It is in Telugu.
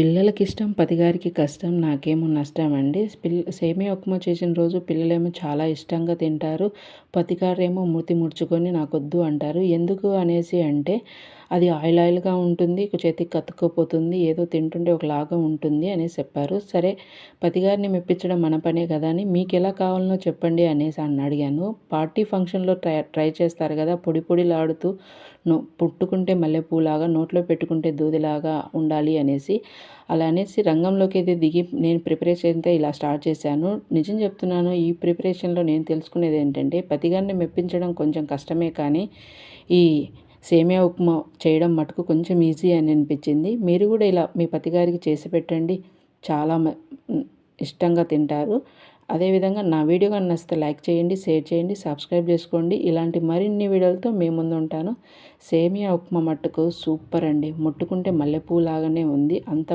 పిల్లలకి ఇష్టం పతిగారికి కష్టం నాకేమో నష్టం అండి పిల్ సేమియా ఉప్మా చేసిన రోజు పిల్లలేమో చాలా ఇష్టంగా తింటారు. పతిగారేమో మూతి ముడుచుకొని నాకొద్దు అంటారు. ఎందుకు అనేసి అంటే అది ఆయిల్ ఆయిల్గా ఉంటుంది చేతికి కత్తుకుపోతుంది ఏదో తింటుంటే ఒకలాగా ఉంటుంది అనేసి చెప్పారు. సరే పతిగారిని మెప్పించడం మన పనే కదా అని మీకు ఎలా కావాలనో చెప్పండి అనేసి అని అడిగాను. పార్టీ ఫంక్షన్లో ట్రై ట్రై చేస్తారు కదా పొడి పొడిలాడుతూ నో పుట్టుకుంటే మల్లెపూలాగా నోట్లో పెట్టుకుంటే దూదిలాగా ఉండాలి అనేసి అలా అనేసి రంగంలోకి అయితే దిగి నేను ప్రిపరేషన్ అయితే ఇలా స్టార్ట్ చేశాను. నిజం చెప్తున్నాను ఈ ప్రిపరేషన్లో నేను తెలుసుకునేది ఏంటంటే పతిగారిని మెప్పించడం కొంచెం కష్టమే కానీ ఈ సేమియా ఉప్మా చేయడం మటుకు కొంచెం ఈజీ అని అనిపించింది. మీరు కూడా ఇలా మీ పతిగారికి చేసి పెట్టండి. చాలా ఇష్టంగా తింటారు. అదేవిధంగా నా వీడియో కానీ నచ్చితే లైక్ చేయండి షేర్ చేయండి సబ్స్క్రైబ్ చేసుకోండి. ఇలాంటి మరిన్ని వీడియోలతో మేము ముందు ఉంటాను. సేమియా ఉప్మా మట్టుకు సూపర్ అండి. ముట్టుకుంటే మల్లెపూ లాగానే ఉంది. అంత